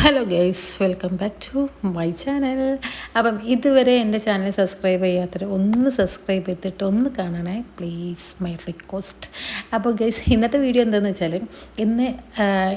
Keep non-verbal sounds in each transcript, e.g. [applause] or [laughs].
Hello guys welcome back to my channel അപ്പം ഇതുവരെ എന്റെ ചാനൽ സബ്സ്ക്രൈബ് ചെയ്യാത്തവർ ഒന്ന് സബ്സ്ക്രൈബ് ചെയ്തിട്ട് ഒന്ന് കാണണേ പ്ലീസ് മൈ റിക്വസ്റ്റ് അപ്പോൾ ഗൈസ് ഇന്നത്തെ വീഡിയോ എന്താണെന്ന് വെച്ചാൽ ഇന്ന്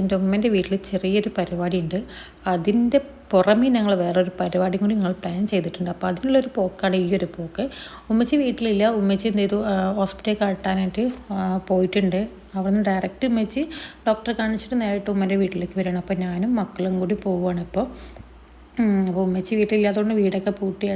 എന്റെ ഉമ്മന്റെ വീട്ടിൽ ചെറിയൊരു പരിപാടി ഉണ്ട് അതിന്റെ പുറമേ ഞങ്ങൾ വേറൊരു പരിപാടി കൂടി ഞങ്ങൾ പ്ലാൻ ചെയ്തിട്ടുണ്ട്. അപ്പോൾ അതിനുള്ളൊരു പോക്കാണ് ഈ ഒരു പോക്ക്. ഉമ്മച്ചി വീട്ടിലില്ല. ഉമ്മച്ചി എന്ത് ചെയ്തു? ഹോസ്പിറ്റലിൽ കാട്ടാനായിട്ട് പോയിട്ടുണ്ട്. അവിടെ നിന്ന് ഡയറക്റ്റ് ഉമ്മച്ചി ഡോക്ടറെ കാണിച്ചിട്ട് നേരിട്ട് ഉമ്മന്റെ വീട്ടിലേക്ക് വരണം. അപ്പോൾ ഞാനും മക്കളും കൂടി പോവുകയാണ് ഇപ്പോൾ അപ്പോൾ ഉമ്മച്ചി വീട്ടിലില്ലാത്തതുകൊണ്ട് വീടൊക്കെ പൂട്ടി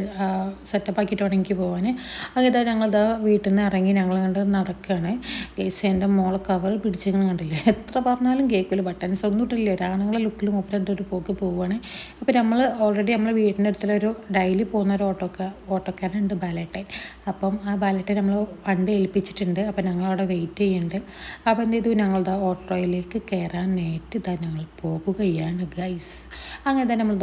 സെറ്റപ്പ് ആക്കിയിട്ട് വേണം എനിക്ക് പോകാൻ അങ്ങനെ ഞങ്ങളിതാ വീട്ടിൽ നിന്ന് ഇറങ്ങി ഞങ്ങൾ കണ്ട് നടക്കുകയാണ് കേസ് എന്റെ മോളെ കവർ പിടിച്ചിങ്ങനെ കണ്ടില്ലേ? എത്ര പറഞ്ഞാലും കേൾക്കില്ല ബട്ടൻസ് ഒന്നും ഇട്ടില്ല ഒരാണുങ്ങളെ ലുക്കിൽ മൂപ്പിലിട്ട് ഒരു പോക്ക് പോവുകയാണ് അപ്പോൾ നമ്മൾ ഓൾറെഡി നമ്മൾ വീടിന്റെ അടുത്തുള്ളൊരു ഡെയിലി പോകുന്ന ഒരു ഓട്ടോക്കാർ ഓട്ടോക്കാരുണ്ട് ബാലറ്റെ അപ്പം ആ ബാലറ്റെ നമ്മൾ വണ്ടി ഏൽപ്പിച്ചിട്ടുണ്ട്. അപ്പോൾ ഞങ്ങൾ അവിടെ വെയിറ്റ് ചെയ്യുന്നുണ്ട് അപ്പോൾ എന്ത് ചെയ്തു? ഞങ്ങളുടെ ഓട്ടോയിലേക്ക് കയറാനായിട്ട് ഇതാ ഞങ്ങൾ പോകുകയാണ് ഗൈസ് അങ്ങനെ തന്നെ നമ്മൾ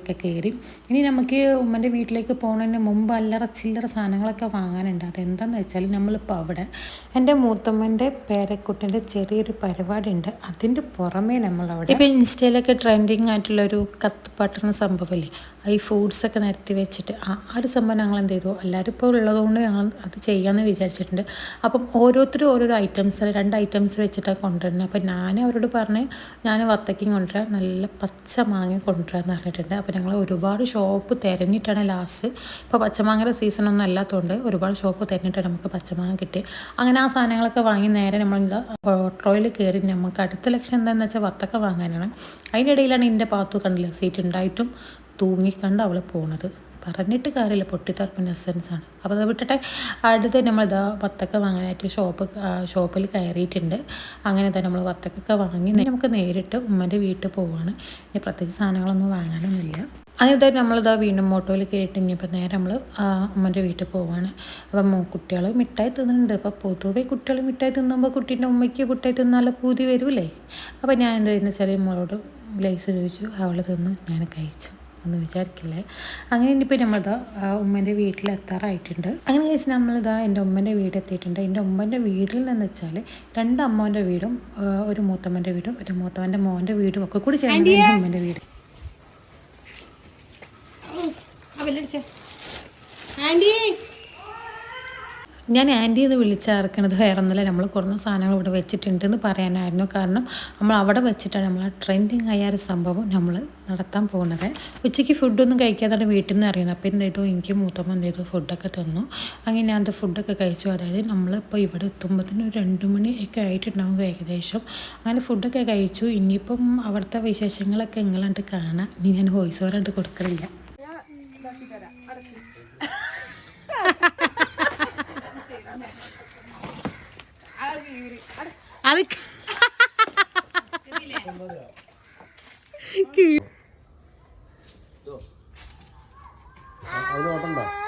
ഓട്ടോയിലൊക്കെ കയറി. ഇനി നമുക്ക് ഉമ്മന്റെ വീട്ടിലേക്ക് പോകുന്നതിന് മുമ്പ് അല്ലറ ചില്ലറ സാധനങ്ങളൊക്കെ വാങ്ങാനുണ്ട്. അതെന്താണെന്ന് വെച്ചാൽ നമ്മളിപ്പോൾ അവിടെ എന്റെ മൂത്തമ്മന്റെ പേരക്കുട്ടിന്റെ ചെറിയൊരു പരിപാടി ഉണ്ട് അതിന്റെ പുറമേ നമ്മളവിടെ ഇപ്പോൾ ഇൻസ്റ്റയിലൊക്കെ ട്രെൻഡിങ് ആയിട്ടുള്ളൊരു കത്ത് പട്ടണ സംഭവമില്ലേ ഈ ഫുഡ്സൊക്കെ നിരത്തി വെച്ചിട്ട് ആ ഒരു സംഭവം ഞങ്ങൾ എന്ത് ചെയ്തു? എല്ലാവരും ഇപ്പോൾ ഉള്ളതുകൊണ്ട് ഞങ്ങൾ അത് ചെയ്യാമെന്ന് വിചാരിച്ചിട്ടുണ്ട്. അപ്പം ഓരോരുത്തരും ഓരോരോ ഐറ്റംസ് രണ്ട് ഐറ്റംസ് വെച്ചിട്ടാണ് കൊണ്ടുവരുന്നത്. അപ്പം ഞാൻ അവരോട് പറഞ്ഞ് ഞാൻ വത്തക്കും കൊണ്ടുവരാം. നല്ല പച്ച മാങ്ങ കൊണ്ടുവരാമെന്ന് പറഞ്ഞിട്ടുണ്ട്. അപ്പോൾ ഞങ്ങൾ ഒരുപാട് ഷോപ്പ് തിരഞ്ഞിട്ടാണ് ലാസ്റ്റ് ഇപ്പോൾ പച്ചമാങ്ങയുടെ സീസണൊന്നും അല്ലാത്തതുകൊണ്ട് ഒരുപാട് ഷോപ്പ് തിരഞ്ഞിട്ടാണ് നമുക്ക് പച്ചമാങ്ങ കിട്ടി അങ്ങനെ ആ സാധനങ്ങളൊക്കെ വാങ്ങി നേരെ നമ്മൾ ഓട്ടോയിൽ കയറി നമുക്ക് അടുത്ത ലക്ഷ്യം എന്താണെന്ന് വെച്ചാൽ വത്തക്ക വാങ്ങാനാണ്. അതിന്റെ ഇടയിലാണ് എന്റെ പാത്തു കണ്ടില്ല? സീറ്റ് ഉണ്ടായിട്ടും തൂങ്ങിക്കണ്ട് അവൾ പോണത്. പറഞ്ഞിട്ട് കാര്യമില്ല പൊട്ടിത്തറപ്പിന് എസെൻസ് ആണ്. അപ്പോൾ അത് വിട്ടിട്ട് അടുത്ത് നമ്മളിതാ വത്തക്ക വാങ്ങാനായിട്ട് ഷോപ്പ് ഷോപ്പിൽ കയറിയിട്ടുണ്ട്. അങ്ങനെ തന്നെ നമ്മൾ വത്തക്കൊക്കെ വാങ്ങി നമുക്ക് നേരിട്ട് ഉമ്മന്റെ വീട്ടിൽ പോവുകയാണ് ഇനി പ്രത്യേകിച്ച് സാധനങ്ങളൊന്നും വാങ്ങാനൊന്നുമില്ല. അതിതാ നമ്മളിതാ വീണ്ടും ഓട്ടോയിൽ കയറിയിട്ട് ഇനിയിപ്പോൾ നേരെ നമ്മൾ ഉമ്മന്റെ വീട്ടിൽ പോവുകയാണ് അപ്പം കുട്ടികൾ മിഠായി തിന്നുന്നുണ്ട്. അപ്പോൾ പൊതുവേ കുട്ടികൾ മിഠായി തിന്നുമ്പോൾ കുട്ടീന്റെ ഉമ്മയ്ക്ക് മിഠായി തിന്നാലും പൂതി വരുമല്ലേ അപ്പോൾ ഞാൻ എന്താ വെച്ചാൽ മോളോട് ലേസ് ചോദിച്ചു അവൾ തിന്നു ഞാൻ കഴിച്ചു. ഒന്ന് വിചാരിക്കില്ലേ? അങ്ങനെ ഇനിയിപ്പോൾ നമ്മളിതാ ഉമ്മന്റെ വീട്ടിൽ എത്താറായിട്ടുണ്ട് അങ്ങനെ കഴിച്ച് നമ്മളിതാ എന്റെ ഉമ്മന്റെ വീട് എത്തിയിട്ടുണ്ട് എന്റെ ഉമ്മന്റെ വീട്ടിൽ നിന്ന് വെച്ചാൽ രണ്ട് അമ്മോന്റെ വീടും ഒരു മൂത്തമ്മന്റെ വീടും ഒരു മൂത്തമ്മന്റെ മോന്റെ വീടും ഒക്കെ കൂടി ചേർന്ന് എന്റെ ഉമ്മന്റെ വീട്. ആന്റി ഞാൻ ആന്റി എന്ന് വിളിച്ചിറക്കണത് വേറൊന്നുമില്ല നമ്മൾ കുറഞ്ഞ സാധനങ്ങൾ ഇവിടെ വെച്ചിട്ടുണ്ടെന്ന് പറയാനായിരുന്നു. കാരണം നമ്മൾ അവിടെ വെച്ചിട്ടാണ് നമ്മൾ ആ ട്രെൻഡിങ് ആയ ഒരു സംഭവം നമ്മൾ നടത്താൻ പോകുന്നത് ഉച്ചയ്ക്ക് ഫുഡൊന്നും കഴിക്കാതെ വീട്ടിൽ നിന്ന് അറിയുന്നത് അപ്പോൾ എന്ത് ചെയ്തു? എനിക്ക് മൂത്തമ്മ എന്ത് ചെയ്തു? ഫുഡൊക്കെ തന്നു. അങ്ങനെ ഞാൻ അത് ഫുഡൊക്കെ കഴിച്ചു. അതായത് നമ്മളിപ്പോൾ ഇവിടെ എത്തുമ്പോഴത്തേനും ഒരു രണ്ട് മണിയൊക്കെ ആയിട്ടുണ്ടാവും ഏകദേശം. അങ്ങനെ ഫുഡൊക്കെ കഴിച്ചു. ഇനിയിപ്പം അവിടുത്തെ വിശേഷങ്ങളൊക്കെ എങ്ങനെയുണ്ട് കാണാം. ഇനി ഞാൻ വോയിസ് ഓവറായിട്ട് കൊടുക്കണില്ല. [laughs]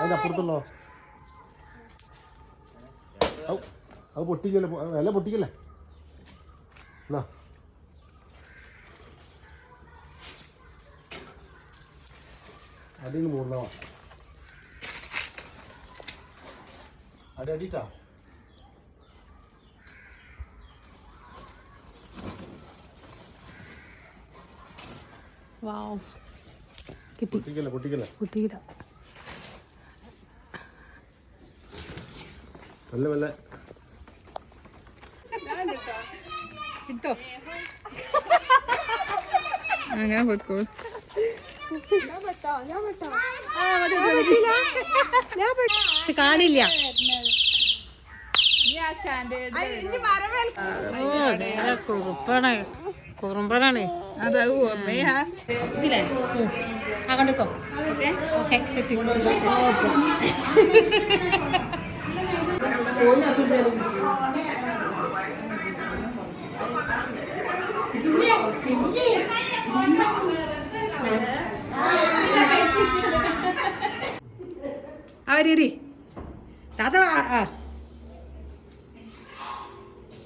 അത് അതിന്റെ പൊട്ടിക്കല്ലേ വില പൊട്ടിക്കല്ലേ? എന്നാ അടിയിൽ മൂന്നാവാ അടി അടിയിട്ടാ? വാവ്. പൊട്ടിക്കല്ലേ പൊട്ടിക്കല്ലേ? കുട്ടിയിട നല്ല വല്ല കിട്ടോ? അങ്ങനെ പോയിക്കോളൂ പക്ഷെ കാണില്ല. കുറുപ്പാണ്. കുറുമ്പനാണ്. ഇതില്ലേ? ആ കണ്ടിക്കോ? ഓക്കെ ഓക്കെ സെറ്റ് അവരി താത്ത ആ.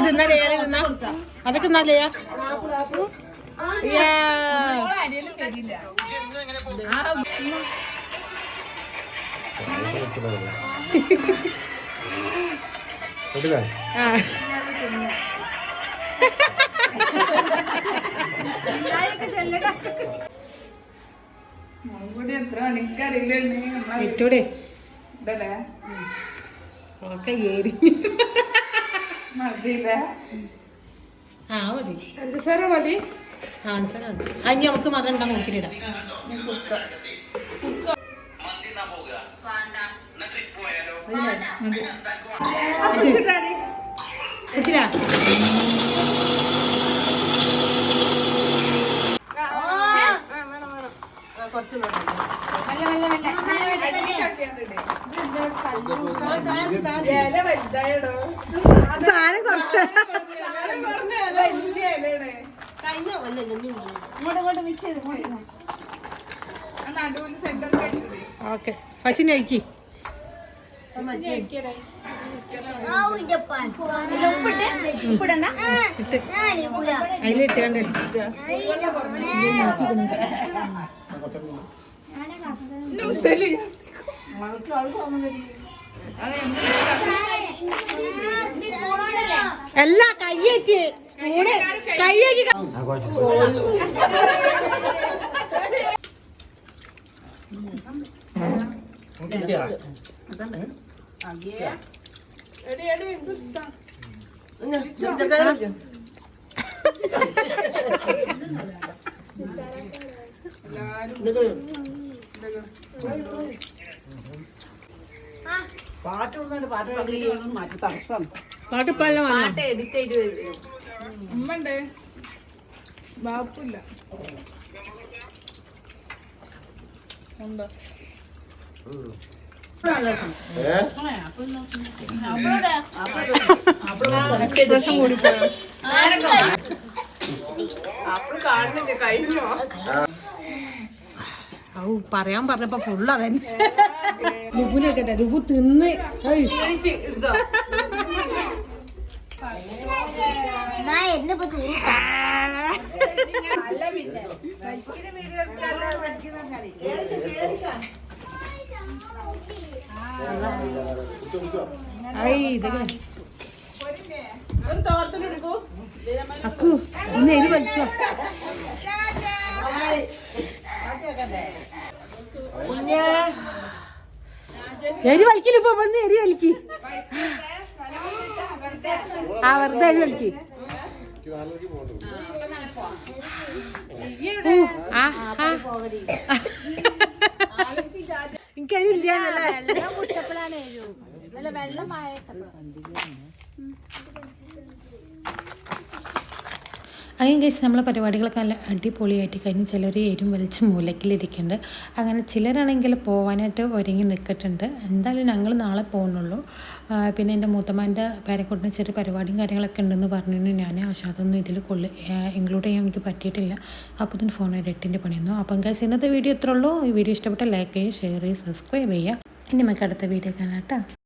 തിന്നാലേ അത് തിന്നാ അതൊക്കെ നല്ലയാ എടുക്കാൻ [laughs] [laughs] ഇട്ടൂടെ. ഒക്കെ ഏരി ആ മതി. പഞ്ചസാര മതി? ആ മതി. ആ ഇനി നമുക്ക് മധുരം ഉണ്ടാ നോക്കിയിടാം നടുവിൽ സെന്റർ കഴിച്ചത് ഓക്കെ പശുവിനെ അയക്കി ഇട്ട്. അതിലിട്ട് കണ്ട് അല്ല കയ്യേറ്റ്. സ്പൂണ് കയ്യേക്ക് ആ ഇഷ്ടാ? പാട്ട് എഡിറ്റ് ചെയ്ത് ഉമ്മ ഉമ്മണ്ടേ ബാപ്പില്ല. ഉണ്ടോ? കഴിഞ്ഞോ ഔ പറയാൻ പറഞ്ഞപ്പോ ഫുള്ള് അതന്നെ. ലുബുനൊക്കെ ലുബു തിന്ന്. നല്ല പിന്നെ. വീഡിയോ അക്കു എരി വലിച്ചോ എരി ഇപ്പൊ വന്ന് എരി വലിക്ക് ആ. വെറുതെ എരി വലിക്ക് എനിക്ക് നാലരയ്ക്ക് വെള്ളം. എനിക്കരി ഇല്ലാന്നല്ലേ അങ്ങനെ കഴിച്ച് നമ്മളെ പരിപാടികളൊക്കെ നല്ല അടിപൊളിയായിട്ട് കഴിഞ്ഞ് ചിലർ എരും വലിച്ച് മൂലക്കിലിരിക്കുന്നുണ്ട്. അങ്ങനെ ചിലരാണെങ്കിൽ പോകാനായിട്ട് ഒരുങ്ങി നിൽക്കട്ടുണ്ട്. എന്തായാലും ഞങ്ങൾ നാളെ പോകുന്നുള്ളൂ. പിന്നെ എന്റെ മൂത്തമാന്റെ പേരക്കുട്ടിന് ചെറിയ പരിപാടിയും കാര്യങ്ങളൊക്കെ ഉണ്ടെന്ന് പറഞ്ഞു ഞാൻ അതൊന്നും ഇതിൽ കൊള്ളി ഇൻക്ലൂഡ് ചെയ്യാൻ എനിക്ക് പറ്റിയിട്ടില്ല. അപ്പോൾ ഇതിന് ഫോൺ ഒരു എട്ടിന്റെ പണിയുന്നു അപ്പം കഴിച്ച് ഇന്നത്തെ വീഡിയോ ഇത്രേ ഉള്ളൂ. ഈ വീഡിയോ ഇഷ്ടപ്പെട്ട ലൈക്ക് ചെയ്യുക ഷെയർ ചെയ്യുക സബ്സ്ക്രൈബ് ചെയ്യുക. ഇനി നമുക്ക് അടുത്ത വീഡിയോ കാണാം കേട്ടോ.